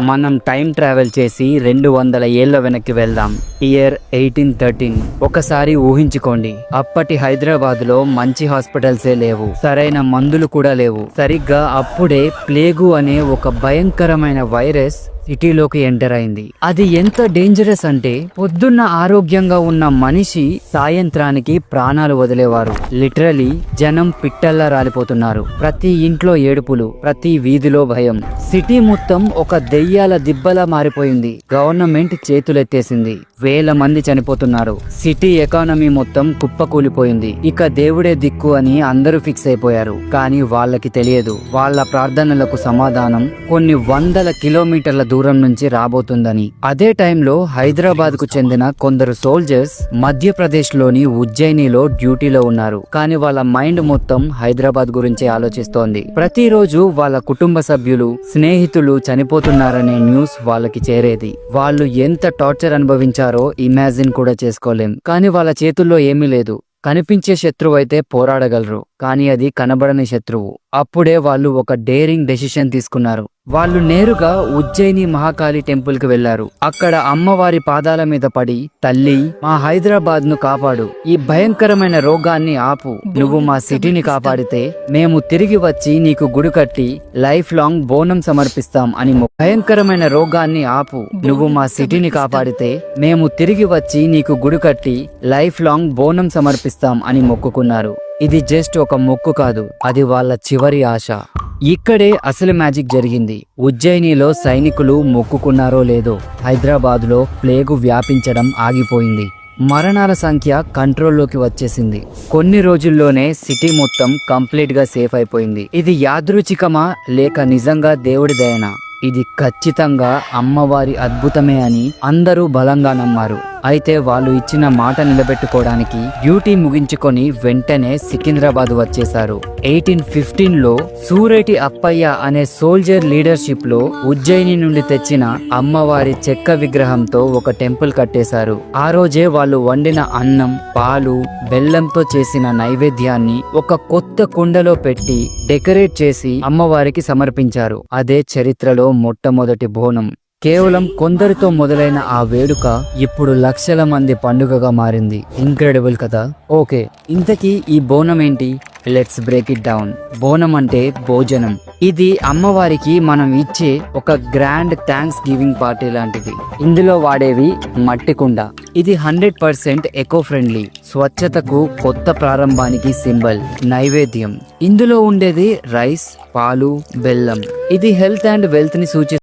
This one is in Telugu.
మనం టైం ట్రావెల్ చేసి రెండు వందల ఏళ్ళ వెనక్కి వెళ్దాం. Year eighteen thirteen. ఒకసారి ఊహించుకోండి. అప్పటి హైదరాబాద్లో మంచి హాస్పిటల్సే లేవు. సరైన మందులు కూడా లేవు. సరిగ్గా అప్పుడే ప్లేగు అనే ఒక భయంకరమైన వైరస్ సిటీలోకి ఎంటర్ అయింది. అది ఎంత డేంజరస్ అంటే పొద్దున్న ఆరోగ్యంగా ఉన్న మనిషి సాయంత్రానికి ప్రాణాలు వదిలేవారు. లిటరలీ జనం పిట్టల్లా రాలిపోతున్నారు. ప్రతి ఇంట్లో ఏడుపులు ప్రతి వీధిలో భయం. సిటీ మొత్తం ఒక దెయ్యాల దిబ్బలా మారిపోయింది. గవర్నమెంట్ చేతులెత్తేసింది. వేల మంది చనిపోతున్నారు. సిటీ ఎకానమీ మొత్తం కుప్పకూలిపోయింది. ఇక దేవుడే దిక్కు అని అందరూ ఫిక్స్ అయిపోయారు. కానీ వాళ్ళకి తెలియదు. వాళ్ళ ప్రార్థనలకు సమాధానం కొన్ని వందల కిలోమీటర్ల దూరం దూరం నుంచి రాబోతుందని. అదే టైంలో హైదరాబాద్కు చెందిన కొందరు సోల్జర్స్ మధ్యప్రదేశ్లోని ఉజ్జయినిలో డ్యూటీలో ఉన్నారు. కానీ వాళ్ళ మైండ్ మొత్తం హైదరాబాద్ గురించే ఆలోచిస్తోంది. ప్రతిరోజు వాళ్ళ కుటుంబ సభ్యులు స్నేహితులు చనిపోతున్నారనే న్యూస్ వాళ్ళకి చేరేది. వాళ్ళు ఎంత టార్చర్ అనుభవించారో ఇమాజిన్ కూడా చేసుకోలేం. కానీ వాళ్ళ చేతుల్లో ఏమీ లేదు. కనిపించే శత్రువు అయితే పోరాడగలరు. కానీ అది కనబడని శత్రువు. అప్పుడే వాళ్ళు ఒక డేరింగ్ డెసిషన్ తీసుకున్నారు. వాళ్ళు నేరుగా ఉజ్జయిని మహాకాళి టెంపుల్కు వెళ్ళారు అక్కడ అమ్మవారి పాదాల మీద పడి తల్లి మా హైదరాబాద్ను కాపాడు. ఈ భయంకరమైన రోగాన్ని ఆపు. నువ్వు మా సిటీని కాపాడితే మేము తిరిగి వచ్చి నీకు గుడి కట్టి లైఫ్ లాంగ్ బోనం సమర్పిస్తాం అని భయంకరమైన రోగాన్ని ఆపు. నువ్వు మా సిటీని కాపాడితే మేము తిరిగి వచ్చి నీకు గుడి కట్టి లైఫ్ లాంగ్ బోనం సమర్పిస్తాం అని మొక్కుకున్నారు. ఇది జస్ట్ ఒక మొక్కు కాదు. అది వాళ్ళ చివరి ఆశ. ఇక్కడే అసలు మ్యాజిక్ జరిగింది. ఉజ్జయినిలో సైనికులు మొక్కుకున్నారో లేదో హైదరాబాద్లో ప్లేగు వ్యాపించడం ఆగిపోయింది. మరణాల సంఖ్య కంట్రోల్లోకి వచ్చేసింది. కొన్ని రోజుల్లోనే సిటీ మొత్తం కంప్లీట్గా సేఫ్ అయిపోయింది. ఇది యాదృచ్ఛికమా లేక నిజంగా దేవుడి దయనా? ఇది ఖచ్చితంగా అమ్మవారి అద్భుతమే అని అందరూ బలంగా నమ్మారు. అయితే వాళ్ళు ఇచ్చిన మాట నిలబెట్టుకోవడానికి డ్యూటీ ముగించుకొని వెంటనే సికింద్రాబాద్ వచ్చేశారు. ఎయిటీన్ ఫిఫ్టీన్లో సూరేటి అప్పయ్య అనే సోల్జర్ లీడర్షిప్లో ఉజ్జయిని నుండి తెచ్చిన అమ్మవారి చెక్క విగ్రహంతో ఒక టెంపుల్ కట్టేశారు. ఆ రోజే వాళ్ళు వండిన అన్నం పాలు బెల్లంతో చేసిన నైవేద్యాన్ని ఒక కొత్త కుండలో పెట్టి డెకరేట్ చేసి అమ్మవారికి సమర్పించారు. అదే చరిత్రలో మొట్టమొదటి బోనం. కేవలం కొందరితో మొదలైన ఆ వేడుక ఇప్పుడు లక్షల మంది పండుగగా మారింది. ఇంక్రెడిబుల్ కదా ఓకే ఇంతకీ ఈ బోనం ఏంటి? Let's break it down bonam అంటే భోజనం. ఇది అమ్మవారికి మనం ఇచ్చే ఒక గ్రాండ్ థ్యాంక్స్ గివింగ్ పార్టీ లాంటిది. ఇందులో వాడేవి మట్టి కుండ. ఇది హండ్రెడ్ పర్సెంట్ ఎకో ఫ్రెండ్లీ స్వచ్ఛతకు కొత్త ప్రారంభానికి సింబల్ నైవేద్యం. ఇందులో ఉండేది రైస్ పాలు బెల్లం. ఇది హెల్త్ అండ్ వెల్త్ని సూచి